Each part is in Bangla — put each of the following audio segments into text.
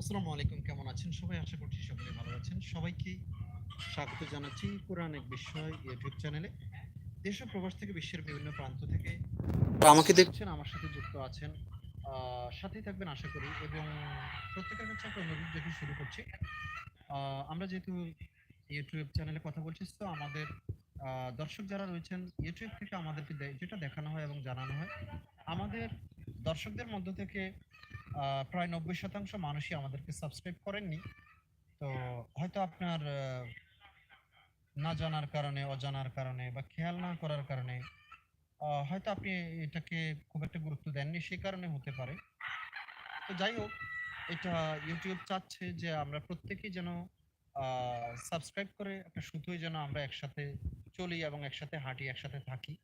আসসালামু আলাইকুম কেমন আছেন সবাই? আশা করছি সকলে ভালো আছেন। সবাইকে স্বাগত জানাচ্ছি কোরআন এক বিষয় ইউটিউব চ্যানেলে। দেশ ও প্রবাস থেকে বিশ্বের বিভিন্ন প্রান্ত থেকে আমাকে দেখছেন আমার সাথে যুক্ত আছেন সাথেই থাকবেন আশা করি এবং প্রত্যেকের কাছে একটা অনুরোধ রেখে শুরু করছি। আহ, আমরা যেহেতু ইউটিউব চ্যানেলে কথা বলছি তো আমাদের দর্শক যারা রয়েছেন ইউটিউব থেকে আমাদেরকে যেটা দেখানো হয় এবং জানানো হয় আমাদের দর্শকদের মধ্য থেকে প্রায় নব্বই শতাংশ মানুষই আমাদেরকে সাবস্ক্রাইব করেননি। তো হয়তো আপনার না জানার কারণে, অজানার কারণে বা খেয়াল না করার কারণে হয়তো আপনি এটাকে খুব একটা গুরুত্ব দেননি সেই কারণে হতে পারে। তো যাই হোক, এটা ইউটিউব চাচ্ছে যে আমরা প্রত্যেকেই যেন সাবস্ক্রাইব করে একটা সুতোই যেন আমরা একসাথে চলি এবং একসাথে হাঁটি, একসাথে থাকি।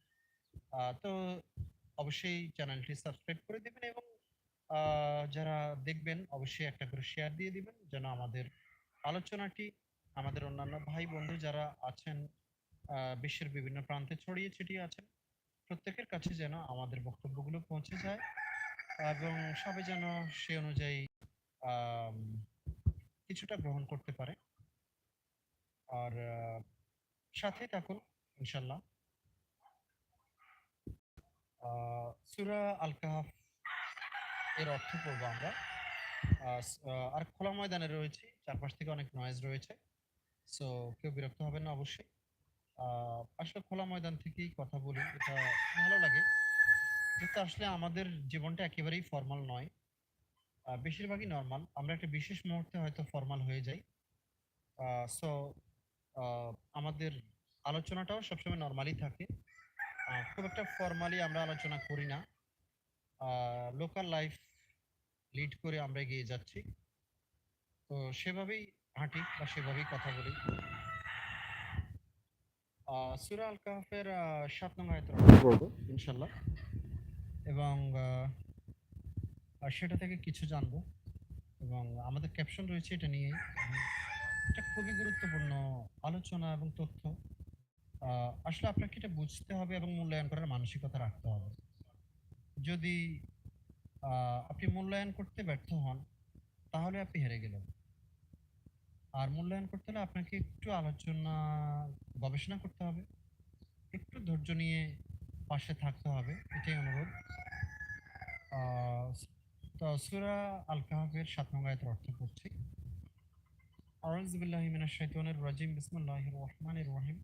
তো অবশ্যই চ্যানেলটি সাবস্ক্রাইব করে দেবেন এবং যারা দেখবেন, অবশ্যই একটা করে শেয়ার দিয়ে দিবেন, যেন আমাদের আলোচনাটি আমাদের অন্যান্য ভাই বন্ধু যারা আছেন বিশ্বের বিভিন্ন প্রান্তে ছড়িয়ে ছিটিয়ে আছেন, প্রত্যেকের কাছে যেন আমাদের বক্তব্যগুলো পৌঁছে যায় এবং সবাই যেন সে অনুযায়ী কিছুটা গ্রহণ করতে পারে। আর সাথে থাকুন, ইনশাল্লাহ। সূরা আল কাহাফ এর অর্থ পড়ব আমরা। আর খোলা ময়দানে রয়েছে, চারপাশ থেকে অনেক নয়েজ রয়েছে। সো কেউ বিরক্ত হবেন না অবশ্যই। আসলে খোলা ময়দান থেকেই কথা বলি, এটা ভালো লাগে। কিন্তু আসলে আমাদের জীবনটা একেবারেই ফর্মাল নয়। বেশিরভাগই নর্মাল আমরা একটা বিশেষ মুহূর্তে হয়তো ফর্মাল হয়ে যাই। সো আমাদের আলোচনাটাও সবসময় নর্মালি থাকে। খুব একটা ফর্মালি আমরা আলোচনা করি না। লোকাল লাইফ লিড করে আমরা এগিয়ে যাচ্ছি। তো সেভাবেই হাঁটি বা সেভাবেই কথা বলি। সুরা আল কাহাফের সাত নং আয়াত ইনশাল্লাহ এবং সেটা থেকে কিছু জানব। এবং আমাদের ক্যাপশন রয়েছে এটা নিয়ে। এটা খুবই গুরুত্বপূর্ণ আলোচনা এবং তথ্য। আসলে আপনাকে এটা বুঝতে হবে এবং মূল্যায়ন করার মানসিকতা রাখতে হবে। যদি আপনি মূল্যায়ন করতে ব্যর্থ হন, তাহলে আপনি হেরে গেলেন। আর মূল্যায়ন করতে হলে আপনাকে একটু আলোচনা, গবেষণা করতে হবে, একটু ধৈর্য নিয়ে পাশে থাকতে হবে, এটাই অনুরোধ। তো সূরা আল কাহাফের সাত নং আয়াতের অর্থ করছি আউযু বিল্লাহি মিনাশ শাইতানির রাজিম, বিসমিল্লাহির রহমানির রহিম।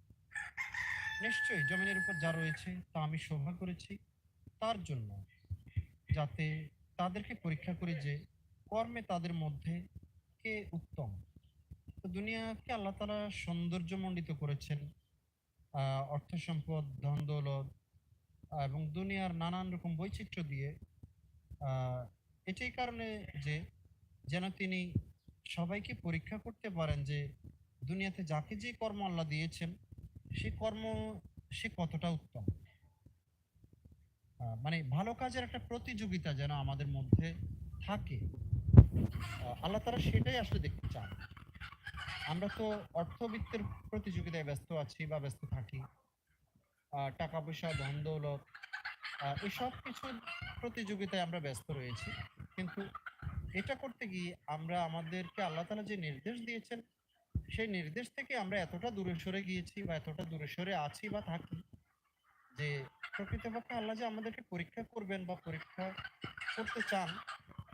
নিশ্চয়ই জমিনের উপর যা রয়েছে তা আমি শোভা করেছি, তার জন্য যাতে তাদেরকে পরীক্ষা করি যে কর্মে তাদের মধ্যে কে উত্তম। তো দুনিয়াকে আল্লাহ তাআলা সৌন্দর্যমণ্ডিত করেছেন অর্থ সম্পদ, ধন দৌলত এবং দুনিয়ার নানান রকম বৈচিত্র্য দিয়ে এটাই কারণে যে যেন তিনি সবাইকে পরীক্ষা করতে পারেন যে দুনিয়াতে যাকে যে কর্ম আল্লাহ দিয়েছেন, সে কর্ম সে কতটা উত্তম। মানে ভালো কাজের একটা প্রতিযোগিতা যেন আমাদের মধ্যে থাকে। আল্লাহ তারা সেটাই আসলে দেখতে চান। আমরা তো অর্থবিত্তের প্রতিযোগিতায় ব্যস্ত আছি বা ব্যস্ত থাকি। টাকা পয়সা ধন দৌলত এসব কিছুর প্রতিযোগিতায় আমরা ব্যস্ত রয়েছি। কিন্তু এটা করতে গিয়ে আমরা আমাদেরকে আল্লাহ তালা যে নির্দেশ দিয়েছেন, সেই নির্দেশ থেকে আমরা এতটা দূরে সরে গিয়েছি বা এতটা দূরে সরে আছি বা থাকি যে প্রকৃতপক্ষে আল্লাহ যে আমাদেরকে পরীক্ষা করবেন বা পরীক্ষা করতে চান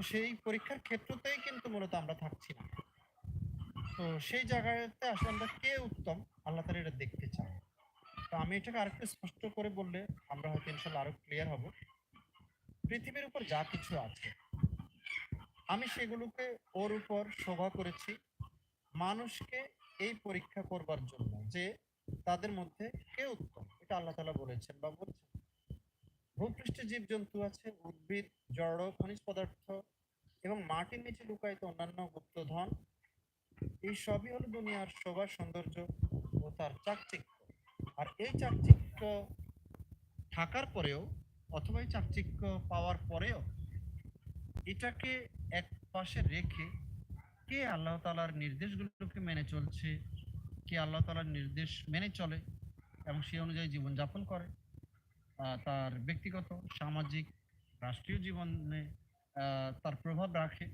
সেই পরীক্ষার ক্ষেত্রতেই কিন্তু মূলত আমরা থাকছি না। তো সেই জায়গাতে আসলে আমরা কে উত্তম? আল্লাহ তালা এটা দেখতে চান তো আমি এটাকে আরেকটু স্পষ্ট করে বললে আমরা হয়তো ইনশাল্লাহ আরও ক্লিয়ার হব। পৃথিবীর উপর যা কিছু আছে, আমি সেগুলোকে ওর উপর শোভা করেছি মানুষকে এই পরীক্ষা করবার জন্য যে তাদের মধ্যে কে উত্তম? এটা আল্লাহ তালা বলেছেন বা বলছেন। ভূপৃষ্ঠে জীবজন্তু আছে, উদ্ভিদ, জড়, খনিজ পদার্থ এবং মাটির নিচে লুকায়িত অন্যান্য গুপ্তধন। এই সবই হলো দুনিয়ার শোভা সৌন্দর্য ও তার চাকচিক্য। আর এই চাকচিক্য থাকার পরেও অথবা এই চাকচিক্য পাওয়ার পরেও এটাকে এক পাশে রেখে কে আল্লাহ তালার নির্দেশগুলোকে মেনে চলছে, কে আল্লাহ তালার নির্দেশ মেনে চলে এবং সেই অনুযায়ী জীবনযাপন করে। তার ব্যক্তিগত সামাজিক রাষ্ট্রীয় জীবনে তার প্রভাব রাখে।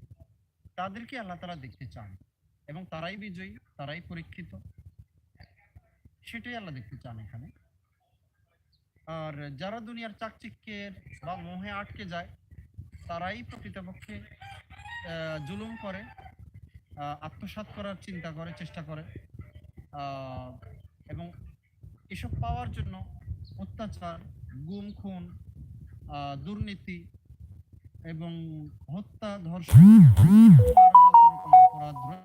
তাদেরকে আল্লাহ তালা দেখতে চান এবং তারাই বিজয়ী তারাই পরীক্ষিত। সেটাই আল্লাহ দেখতে চান এখানে। আর যারা দুনিয়ার চাকচিক্যের বা মোহে আটকে যায় তারাই প্রকৃতপক্ষে জুলুম করে আহ, আত্মসাৎ করার চিন্তা করে চেষ্টা করে। এবং এসব পাওয়ার জন্য অত্যাচার গুম খুন দুর্নীতি এবং হত্যা ধর্ষণ অপরাধ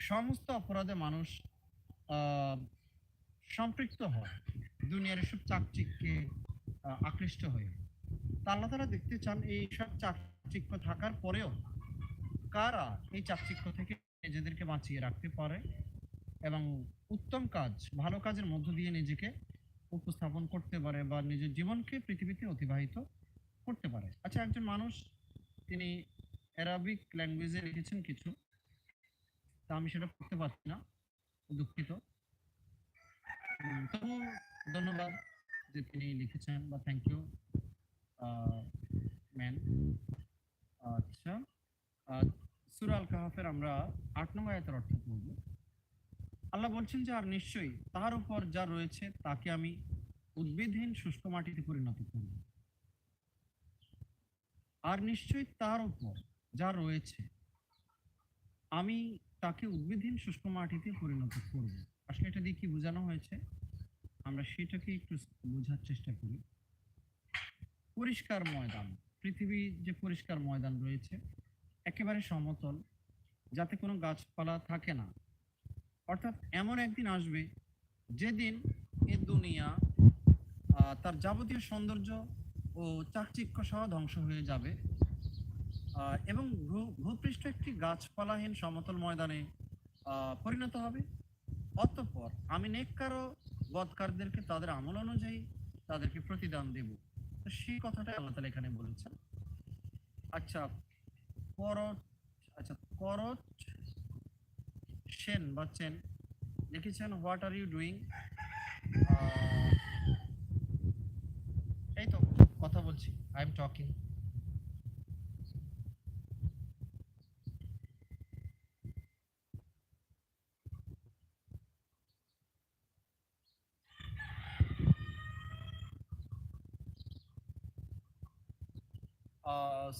সমস্ত অপরাধে মানুষ সম্পৃক্ত হয়। দুনিয়ার এসব চাকচিক্যে আহ, আকৃষ্ট হয়ে। তা আল্লাহ তারা দেখতে চান এই সব চাকচিক্য থাকার পরেও কারা এই চাকচিক্য থেকে নিজেদেরকে বাঁচিয়ে রাখতে পারে এবং উত্তম কাজ ভালো কাজের মধ্য দিয়ে নিজেকে উপস্থাপন করতে পারে বা নিজের জীবনকে পৃথিবীতে অতিবাহিত করতে পারে। আচ্ছা একজন মানুষ, তিনি অ্যারাবিক ল্যাঙ্গুয়েজে লিখেছেন কিছু, তা আমি সেটা পড়তে পারছি না, দুঃখিত। ধন্যবাদ যে তিনি লিখেছেন বা থ্যাংক ইউ ম্যান আচ্ছা সুরা আল কাহাফের আমরা আট নম্বর আয়াতের অর্থ পড়ব। আল্লাহ বলছেন যে, আর নিশ্চয়ই তার উপর যা রয়েছে, তাকে আমি উদ্ভিদহীন শুষ্ক মাটিতে পরিণত করব। আর নিশ্চয়ই তার উপর যা রয়েছে, আমি তাকে উদ্ভিদহীন শুষ্ক মাটিতে পরিণত করব। আসলে এটা দিয়ে কি বোঝানো হয়েছে? আমরা সেটাকে একটু বোঝার চেষ্টা করি। পরিষ্কার ময়দান, পৃথিবী যে পরিষ্কার ময়দান রয়েছে, একেবারে সমতল, যাতে কোনো গাছপালা থাকে না অর্থাৎ এমন একদিন আসবে যেদিন এ দুনিয়া তার যাবতীয় সৌন্দর্য ও চাকচিক্য সহ ধ্বংস হয়ে যাবে। এবং ভূপৃষ্ঠ একটি গাছপালাহীন সমতল ময়দানে পরিণত হবে। অতঃপর আমি নেককার ও বদকারদেরকে তাদের আমল অনুযায়ী তাদেরকে প্রতিদান দেব। তো সেই কথাটা আল্লাহ তালা এখানে বলেছেন। আচ্ছা করত আচ্ছা করত সেন বা চেন লিখেছেন হোয়াট আর ইউ ডুইং এই তো কথা বলছি আই এম টকিং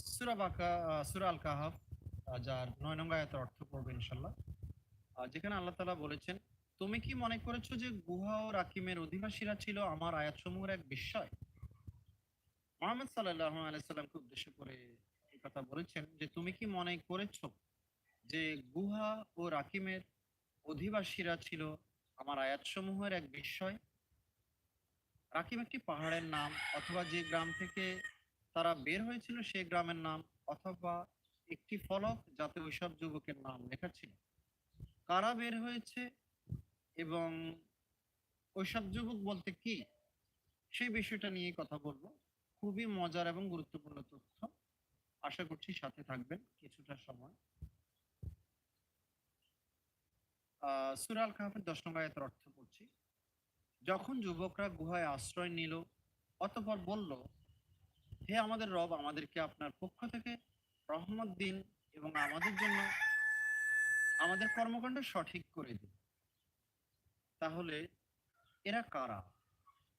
সুরা বাকা সুরা আল আহ, যার নয় নম্বর আয়াতের অর্থ পড়বে ইনশাল্লাহ যেখানে আল্লাহ তালা বলেছেন, তুমি কি মনে করেছ যে গুহা ও রাকিমের অধিবাসীরা ছিল আমার আয়াতসমূহের এক বিস্ময়? মোহাম্মদ সাল্লাহ আলাইসাল্লামকে উদ্দেশ্য করে এই কথা বলেছেন যে, তুমি কি মনে করেছ যে গুহা ও রাকিমের অধিবাসীরা ছিল আমার আয়াতসমূহের এক বিস্ময়? রাকিম একটি পাহাড়ের নাম, অথবা যে গ্রাম থেকে তারা বের হয়েছিল সেই গ্রামের নাম, অথবা একটি ফলক যাতে ওইসব যুবকের নাম লেখা ছিল। কারা বের হয়েছে এবং ওইসব যুবক বলতে কি? সেই বিষয়টা নিয়ে কথা বলব। খুবই মজার এবং গুরুত্বপূর্ণ তথ্য। আশা করছি সাথে থাকবেন কিছুটা সময়। সুরাল কাহাফের দশ আয়াতের অর্থ পড়ছি। যখন যুবকরা গুহায় আশ্রয় নিল, অতপর বলল, হে আমাদের রব, আমাদেরকে আপনার পক্ষ থেকে রহমত দিন এবং আমাদের জন্য আমাদের কর্মকাণ্ড সঠিক করে দিন তাহলে এরা কারা?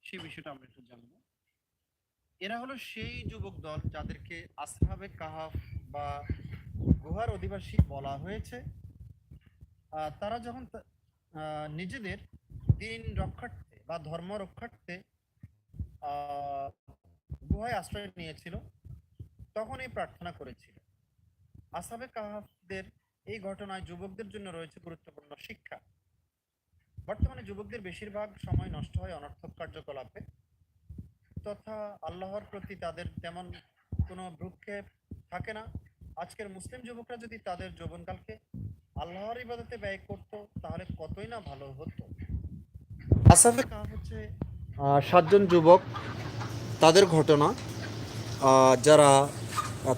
সেই বিষয়টা আমরা একটু জানব। এরা হলো সেই যুবক দল যাদেরকে আসহাবে কাহাফ বা গুহার অধিবাসী বলা হয়েছে। তারা যখন নিজেদের দিন রক্ষার্থে বা ধর্ম রক্ষার্থে গুহায় আশ্রয় নিয়েছিল, তখন এই প্রার্থনা করেছিল। আসাবে কাহাফদের এই ঘটনায় যুবকদের জন্য রয়েছে গুরুত্বপূর্ণ শিক্ষা। বর্তমানে যুবকদের বেশিরভাগ সময় নষ্ট হয় অনর্থক কার্যকলাপে তথা আল্লাহর প্রতি তাদের তেমন কোনো ভ্রুক্ষেপ থাকে না। আজকের মুসলিম যুবকরা যদি তাদের যৌবনকালকে আল্লাহর ইবাদতে ব্যয় করত, তাহলে কতই না ভালো হতো। আসাফে কাহাফ হচ্ছে সাতজন যুবক, তাদের ঘটনা যারা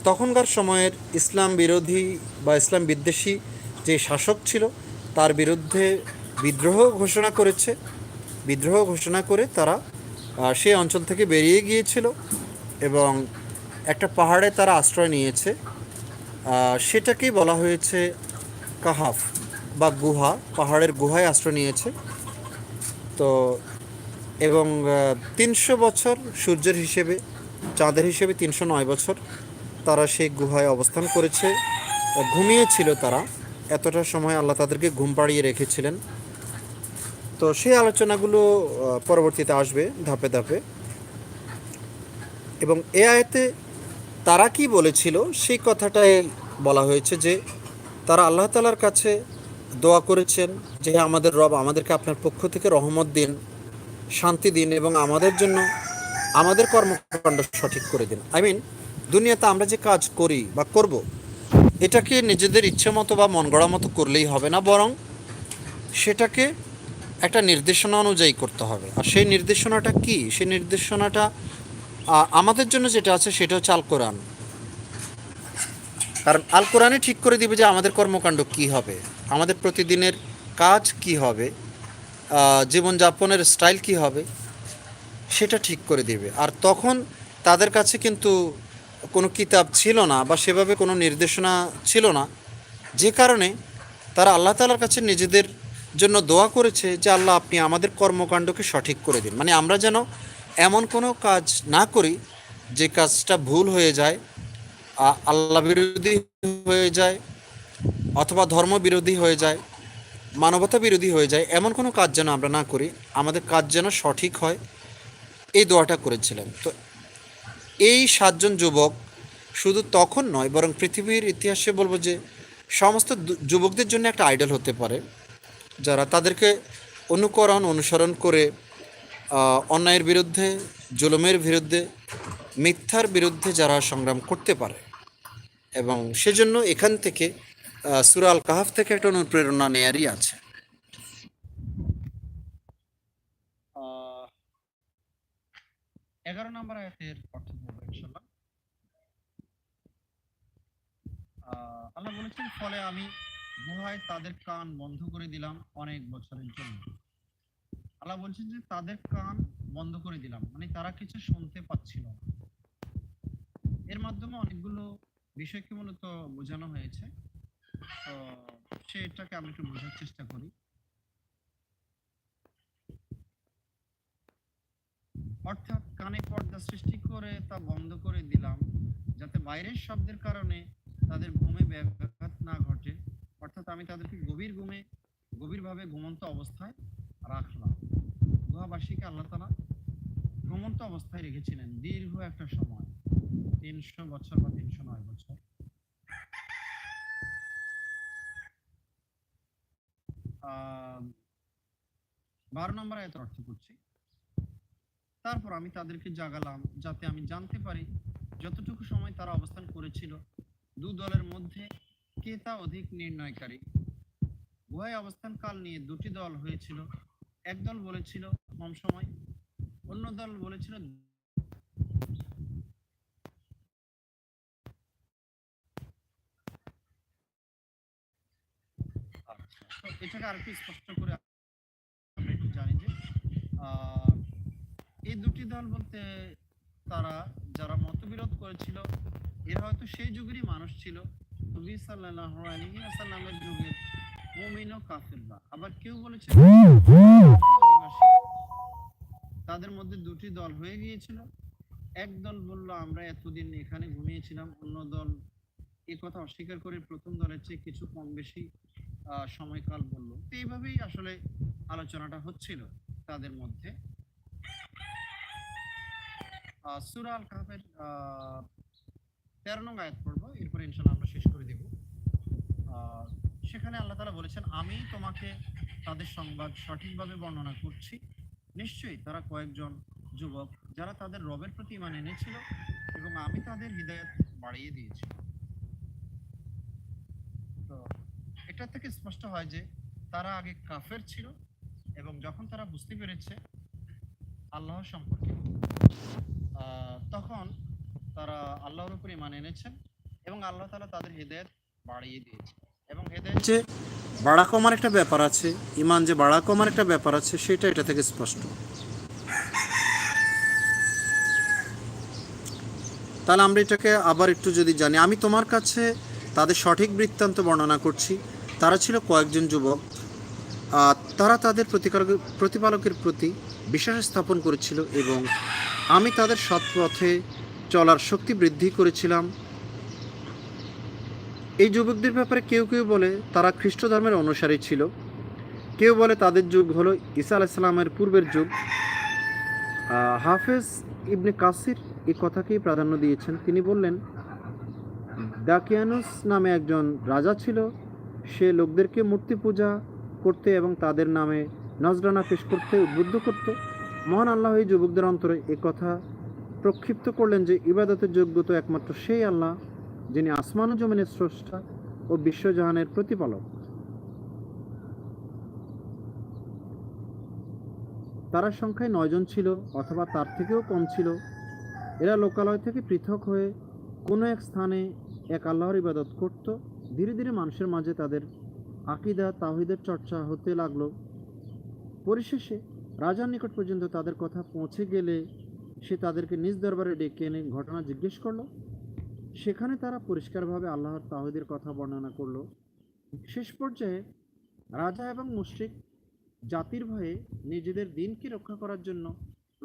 তখনকার সময়ের ইসলাম বিরোধী বা ইসলাম বিদ্বেষী যে শাসক ছিল, তার বিরুদ্ধে বিদ্রোহ ঘোষণা করেছে। বিদ্রোহ ঘোষণা করে তারা সেই অঞ্চল থেকে বেরিয়ে গিয়েছিল এবং একটা পাহাড়ে তারা আশ্রয় নিয়েছে। সেটাকেই বলা হয়েছে কাহাফ বা গুহা, পাহাড়ের গুহায় আশ্রয় নিয়েছে। তো এবং তিনশো বছর সূর্যের হিসেবে, চাঁদের হিসেবে তিনশো নয় বছর তারা সেই গুহায় অবস্থান করেছে ঘুমিয়েছিল তারা। এতটা সময় আল্লাহ তাদেরকে ঘুম পাড়িয়ে রেখেছিলেন। তো সেই আলোচনাগুলো পরবর্তীতে আসবে ধাপে ধাপে। এবং এ আয়তে তারা কি বলেছিল, সেই কথাটাই বলা হয়েছে যে, তারা আল্লাহ তালার কাছে দোয়া করেছেন যে আমাদের রব, আমাদেরকে আপনার পক্ষ থেকে রহমত দিন, শান্তি দিন এবং আমাদের জন্য আমাদের কর্মকাণ্ড সঠিক করে দিন। আই মিন দুনিয়াতে আমরা যে কাজ করি বা করব, এটাকে নিজেদের ইচ্ছে মতো বা মন গড়া মতো করলেই হবে না, বরং সেটাকে একটা নির্দেশনা অনুযায়ী করতে হবে। আর সেই নির্দেশনাটা কি? সেই নির্দেশনাটা আমাদের জন্য যেটা আছে সেটা হচ্ছে আল কোরআন। কারণ আল কোরআনই ঠিক করে দিবে যে আমাদের কর্মকাণ্ড কি হবে, আমাদের প্রতিদিনের কাজ কি হবে জীবনযাপনের স্টাইল কি হবে, সেটা ঠিক করে দিবে। আর তখন তাদের কাছে কিন্তু কোনো কিতাব ছিল না বা সেভাবে কোনো নির্দেশনা ছিল না। যে কারণে তারা আল্লাহ তালার কাছে নিজেদের জন্য দোয়া করেছে যে, আল্লাহ, আপনি আমাদের কর্মকাণ্ডকে সঠিক করে দিন। মানে আমরা যেন এমন কোনো কাজ না করি যে কাজটা ভুল হয়ে যায় আল্লাহ বিরোধী হয়ে যায় অথবা ধর্ম বিরোধী হয়ে যায়, মানবতা বিরোধী হয়ে যায়, এমন কোনো কাজ যেন আমরা না করি। আমাদের কাজ যেন সঠিক হয়, এই দোয়াটা করেছিলেন। তো এই সাতজন যুবক শুধু তখন নয়, বরং পৃথিবীর ইতিহাসে বলব যে সমস্ত যুবকদের জন্য একটা আইডল হতে পারে। যারা তাদেরকে অনুকরণ, অনুসরণ করে অন্যায়ের বিরুদ্ধে, জুলুমের বিরুদ্ধে, মিথ্যার বিরুদ্ধে যারা সংগ্রাম করতে পারে। এবং সেজন্য এখান থেকে সুরাল সূরা কাহাফ থেকে একটা অনুপ্রেরণা নেয়ারই আছে। এগারো নম্বর আয়াতের অর্থ বলব ইনশাল্লাহ আল্লাহ বলেছেন, ফলে আমি গুহায় তাদের কান বন্ধ করে দিলাম অনেক বছরের জন্য। আল্লাহ বলছেন যে, তাদের কান বন্ধ করে দিলাম। মানে তারা কিছু শুনতে পাচ্ছিল না। এর মাধ্যমে অনেকগুলো বিষয়কে মূলত বোঝানো হয়েছে। তো সেটাকে আমরা একটু বোঝার চেষ্টা করি। অর্থাৎ কানে পর্দা সৃষ্টি করে তা বন্ধ করে দিলাম, যাতে বাইরের শব্দের কারণে তাদের ঘুমে ব্যাঘাত না ঘটে। অর্থাৎ আমি তাদেরকে গভীর ঘুমে, গভীরভাবে ঘুমন্ত অবস্থায় রাখলাম। গুহাবাসীকে আল্লাহ তালা ঘুমন্ত অবস্থায় রেখেছিলেন দীর্ঘ একটা সময়, তিনশো বছর বা তিনশো নয় বছর। বারো নম্বর আয়তের অর্থ করছি। তারপর আমি তাদেরকে জাগালাম যাতে আমি জানতে পারি যতটুকু সময় তারা অবস্থান করেছিল। দু দলের মধ্যে কে তা অধিক নির্ণয়কারী? গুহায় অবস্থান কাল নিয়ে দুটি দল হয়েছিল। এক দল বলেছিল কম সময় অন্য দল বলেছিল আচ্ছা, এটাকে আরেকটু স্পষ্ট করে আমরা জানি যে আহ, এই দুটি দল বলতে তারা যারা মতবিরোধ করেছিল, এরা হয়তো সেই যুগেরই মানুষ ছিল। নবী আলাইহি ওয়াসাল্লামের যুগের মুমিন ও কাফিররা। আবার কেউ বলেছে তাদের মধ্যে দুটি দল হয়ে গিয়েছিল। এক দল বলল, আমরা এতদিন এখানে ঘুমিয়েছিলাম। অন্য দল এ কথা অস্বীকার করে প্রথম দলের চেয়ে কিছু কম বেশি সময়কাল বলল। এইভাবেই আসলে আলোচনাটা হচ্ছিল তাদের মধ্যে। সূরা আল কাহফের আহ, তেরো নং আয়াত পড়ব। এরপরে ইনশাল্লাহ আমরা শেষ করে দেব। সেখানে আল্লাহ তাআলা বলেছেন আমি তোমাকে তাদের সংবাদ সঠিকভাবে বর্ণনা করছি। নিশ্চয়ই তারা কয়েকজন যুবক যারা তাদের রবের প্রতি ইমান এনেছিল এবং আমি তাদের হৃদয়ত বাড়িয়ে দিয়েছি। তো এটা থেকে স্পষ্ট হয় যে তারা আগে কাফের ছিল এবং যখন তারা বুঝতে পেরেছে আল্লাহ সম্পর্কে তখন তারা আল্লাহর উপর ইমান এনেছেন এবং আল্লাহ তালা তাদের হৃদয়ত বাড়িয়ে দিয়েছে। এবং হৃদয়ত যে বাড়া কমার একটা ব্যাপার আছে ইমান যে বাড়া কমার একটা ব্যাপার আছে, সেটা এটা থেকে স্পষ্ট। তাহলে আমরা এটাকে আবার একটু যদি জানি, আমি তোমার কাছে তাদের সঠিক বৃত্তান্ত বর্ণনা করছি। তারা ছিল কয়েকজন যুবক তারা তাদের প্রতিকার- প্রতিপালকের প্রতি বিশ্বাস স্থাপন করেছিল এবং আমি তাদের সৎ পথে চলার শক্তি বৃদ্ধি করেছিলাম। এই যুবকদের ব্যাপারে কেউ কেউ বলে তারা খ্রিস্ট ধর্মের অনুসারী ছিল। কেউ বলে তাদের যুগ হলো ঈসা আলাইসাল্লামের পূর্বের যুগ। হাফেজ ইবনে কাসির এই কথাকেই প্রাধান্য দিয়েছেন। তিনি বললেন, দাকিয়ানুস নামে একজন রাজা ছিল। সে লোকদেরকে মূর্তি পূজা করতে এবং তাদের নামে নজরানা পেশ করতে উদ্বুদ্ধ করত। মহান আল্লাহ এই যুবকদের অন্তরে এ কথা প্রক্ষিপ্ত করলেন যে ইবাদতের যোগ্য তো একমাত্র সেই আল্লাহ, যিনি আসমান জমিনের স্রষ্টা ও বিশ্বজাহানের প্রতিপালক। তারা সংখ্যায় নয়জন ছিল অথবা তার থেকেও কম ছিল। এরা লোকালয় থেকে পৃথক হয়ে কোনো এক স্থানে এক আল্লাহর ইবাদত করত। ধীরে ধীরে মানুষের মাঝে তাদের আকিদা তাহিদের চর্চা হতে লাগল। পরিশেষে রাজার নিকট পর্যন্ত তাদের কথা পৌঁছে গেলে সে তাদেরকে নিজ দরবারে ডেকে এনে ঘটনা জিজ্ঞেস করল। সেখানে তারা পরিষ্কারভাবে আল্লাহর তাহিদের কথা বর্ণনা করল। শেষ পর্যায়ে রাজা এবং মুশরিক জাতির ভয়ে নিজেদের দিনকে রক্ষা করার জন্য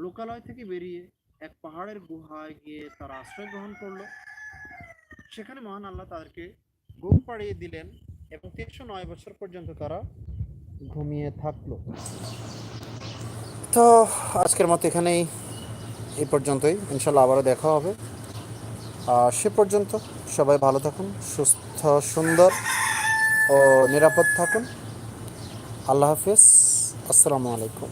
লোকালয় থেকে বেরিয়ে এক পাহাড়ের গুহায় গিয়ে তারা আশ্রয় গ্রহণ করল। সেখানে মহান আল্লাহ তাদেরকে ঘুম পাড়িয়ে দিলেন এবং তিনশো নয় বছর পর্যন্ত তারা ঘুমিয়ে থাকল। তো আজকের মতো এখানেই এই পর্যন্তই। ইনশাল্লাহ আবারও দেখা হবে। আর সে পর্যন্ত সবাই ভালো থাকুন, সুস্থ, সুন্দর ও নিরাপদ থাকুন। আল্লাহ হাফিজ। আসসালামু আলাইকুম।